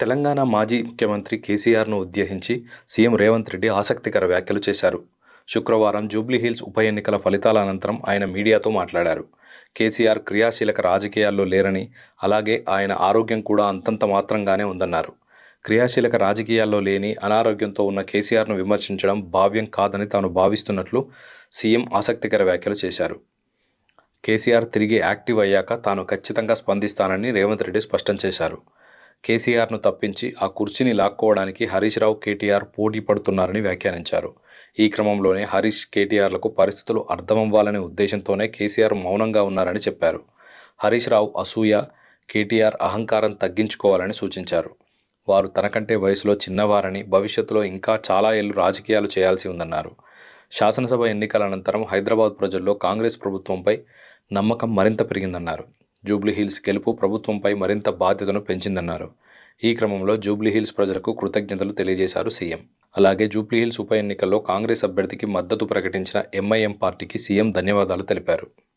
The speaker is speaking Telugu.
తెలంగాణ మాజీ ముఖ్యమంత్రి కేసీఆర్ను ఉద్దేశించి సీఎం రేవంత్ రెడ్డి ఆసక్తికర వ్యాఖ్యలు చేశారు. శుక్రవారం జూబ్లీహిల్స్ ఉప ఎన్నికల ఫలితాల అనంతరం ఆయన మీడియాతో మాట్లాడారు. కేసీఆర్ క్రియాశీలక రాజకీయాల్లో లేరని అలాగే ఆయన ఆరోగ్యం కూడా అంతంత మాత్రంగానే ఉందన్నారు. క్రియాశీలక రాజకీయాల్లో లేని అనారోగ్యంతో ఉన్న కేసీఆర్ను విమర్శించడం భావ్యం కాదని తాను భావిస్తున్నట్లు సీఎం ఆసక్తికర వ్యాఖ్యలు చేశారు. కేసీఆర్ తిరిగి యాక్టివ్ అయ్యాక తాను ఖచ్చితంగా స్పందిస్తానని రేవంత్ రెడ్డి స్పష్టం చేశారు. కేసీఆర్ను తప్పించి ఆ కుర్చీని లాక్కోవడానికి హరీష్ రావు కేటీఆర్ పోటీ పడుతున్నారని వ్యాఖ్యానించారు. ఈ క్రమంలోనే హరీష్ కేటీఆర్లకు పరిస్థితులు అర్థమవ్వాలనే ఉద్దేశంతోనే కేసీఆర్ మౌనంగా ఉన్నారని చెప్పారు. హరీష్ రావు అసూయ కేటీఆర్ అహంకారం తగ్గించుకోవాలని సూచించారు. వారు తనకంటే వయసులో చిన్నవారని భవిష్యత్తులో ఇంకా చాలా ఏళ్ళు రాజకీయాలు చేయాల్సి ఉందన్నారు. శాసనసభ ఎన్నికల అనంతరం హైదరాబాద్ ప్రజల్లో కాంగ్రెస్ ప్రభుత్వంపై నమ్మకం మరింత పెరిగిందన్నారు. జూబ్లీహిల్స్ గెలుపు ప్రభుత్వంపై మరింత బాధ్యతను పెంచిందన్నారు. ఈ క్రమంలో జూబ్లీహిల్స్ ప్రజలకు కృతజ్ఞతలు తెలియజేశారు సీఎం. అలాగే జూబ్లీహిల్స్ ఉప ఎన్నికల్లో కాంగ్రెస్ అభ్యర్థికి మద్దతు ప్రకటించిన ఎంఐఎం పార్టీకి సీఎం ధన్యవాదాలు తెలిపారు.